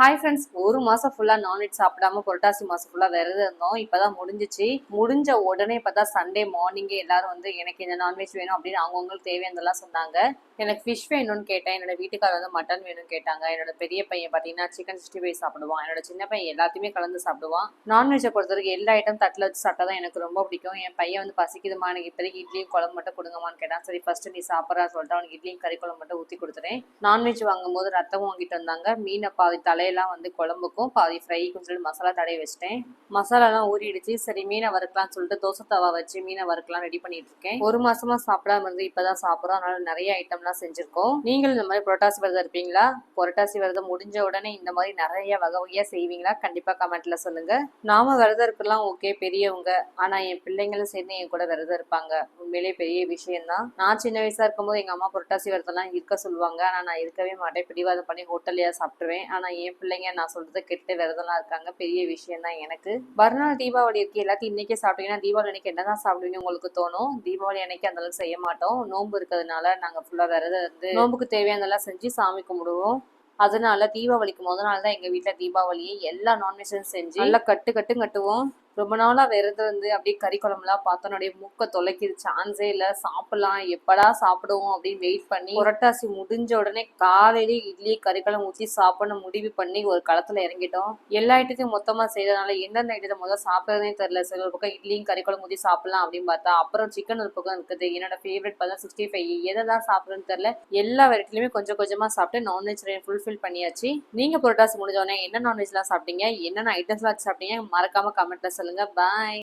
Hi friends ஒரு மாசம் ஃபுல்லா நான்வெஜ் சாப்பிடாம புரட்டாசி மாசம் ஃபுல்லா விரதம் இருந்தோம். இப்பதான் முடிஞ்சிச்சு. முடிஞ்ச உடனே பார்த்தா சண்டே மார்னிங்கே எல்லாரும் வந்து எனக்கு இந்த நான்வெஜ் வேணும் அப்படின்னு அவங்கவுங்களுக்கு தேவையானதெல்லாம் சொன்னாங்க. எனக்கு ஃபிஷ் வேணும்னு கேட்டேன். என்னோட வீட்டுக்காரர் வந்து மட்டன் வேணும்னு கேட்டாங்க. என்னோட பெரிய பையன் பார்த்தீங்கன்னா சிக்கன் சிக்ஸ்டி ஃபைவ் சாப்பிடுவான். என்னோட சின்ன பையன் எல்லாத்தையுமே கலந்து சாப்பிடுவான். நான்வெஜ்ஜை பொறுத்தவரைக்கும் எல்லா ஐட்டம் தட்டில் வச்சு சாப்பிட்டா தான் எனக்கு ரொம்ப பிடிக்கும். என் பையன் வந்து பசிக்குதுமா எனக்கு இப்போதைக்கு இட்லியும் குழம்பு மட்டும் கொடுங்கம்மான்னு கேட்டான். சரி ஃபர்ஸ்ட் நீ சாப்பிட்றா சொல்லிட்டு அவனுக்கு இட்லியும் கறி குழம்பு மட்டும் ஊற்றி கொடுத்துறேன் நான்வெஜ் வாங்கும்போது ரத்தமும் வாங்கிட்டு வந்தாங்க. மீனை பாதி தலையெல்லாம் வந்து குழம்புக்கும் பாதி ஃப்ரைக்கும் சொல்லிட்டு மசாலா தடைய வச்சிட்டேன். மசாலாலாம் ஊறிடுச்சு. சரி மீனை வறுக்கலாம்னு சொல்லிட்டு தோசை தவா வச்சு மீனை வறுக்கலாம் ரெடி பண்ணிட்டு இருக்கேன் ஒரு மாசமா சாப்பிடாம இருந்து இப்பதான் சாப்பிட்றோம். அதனால நிறைய ஐட்டம்லாம் செஞ்சிருக்கோம். நீங்களும் இந்த மாதிரி புரட்டாசி விரதம் இருப்பீங்களா? புரட்டாசி விரதம் முடிஞ்ச உடனே இந்த மாதிரி நிறைய வகை வகையா செய்வீங்களா? கண்டிப்பா கமெண்ட்ல சொல்லுங்க. நாம விரதம் இருக்கலாம் ஓகே பெரியவங்க. ஆனா என் பிள்ளைங்களும் சேர்ந்து என் கூட விரதம் இருப்பாங்க. உண்மையிலேயே பெரிய விஷயம் தான் நான் சின்ன வயசா இருக்கும்போது எங்க அம்மா புரட்டாசி விரதம்லாம் இருக்க சொல்லுவாங்க. ஆனா நான் இருக்கவே மாட்டேன். பிடிவாதம் பண்ணி ஹோட்டல்லையா சாப்பிட்டுருவேன். ஆனா என் பிள்ளைங்க நான் சொல்றது கெட்டு விரதம்லாம் இருக்காங்க பெரிய விஷயம் தான் எனக்கு. மறுநாள் தீபாவளி இருக்கு எல்லாத்தையும் இன்னைக்கே சாப்பிட்டீங்கன்னா தீபாவளி அன்னைக்கு என்னதான் சாப்பிடுவீங்க உங்களுக்கு தோணும்? தீபாவளி அன்னைக்கு அந்த அளவுக்கு செய்ய மாட்டோம். நோன்பு இருக்கிறதுனால நாங்க ஃபுல்லா விரதம் இருந்து நோம்புக்கு தேவையானதெல்லாம் செஞ்சு சாமி கும்பிடுவோம். அதனால தீபாவளிக்கு முதல் நாள் தான் எங்க வீட்டுல தீபாவளியே எல்லா நான்வெஜும் செஞ்சு நல்லா கட்டு கட்டும் கட்டுவோம். ரொம்ப நாளாக விரதம் வந்து அப்படியே கறி குழம்புலாம் பார்த்தோன்னே மூக்கை தொலைக்கிது. சான்ஸே இல்லை. சாப்பிடலாம். எப்படா சாப்பிடுவோம் அப்படின்னு வெயிட் பண்ணி புரட்டாசி முடிஞ்ச உடனே காலையிலேயே இட்லி கறி குழம்பு ஊற்றி சாப்பிடணும் முடிவு பண்ணி ஒரு களத்தில் இறங்கிட்டோம். எல்லா ஐட்டத்தையும் மொத்தமாக செய்யறதுனால எந்தெந்த ஐட்டத்தை முதல்ல சாப்பிட்றதே தெரியல. சில ஒரு பக்கம் இட்லியும் கறி குழம்பு ஊற்றி சாப்பிடலாம் அப்படின்னு பார்த்தா அப்புறம் சிக்கன் ஒரு பக்கம் இருக்குது. என்னோட ஃபேவரட் பார்த்தா சிக்ஸ்டி ஃபைவ் எதை தான் சாப்பிட்றதுன்னு தெரியல. எல்லா வெரைட்டிலையுமே கொஞ்சம் கொஞ்சமாக சாப்பிட்டு நான்வெஜ் ஃபுல்ஃபில் பண்ணியாச்சு. நீங்கள் புரட்டாசி முடிஞ்ச உடனே என்ன நான்வெஜ்லாம் சாப்பிட்டீங்க? என்னென்ன ஐட்டம்ஸ்லாம் சாப்பிட்டீங்க? மறக்காமல் கமெண்ட்டில் சொல்லுங்கள் சொல்லுங்க. பாய்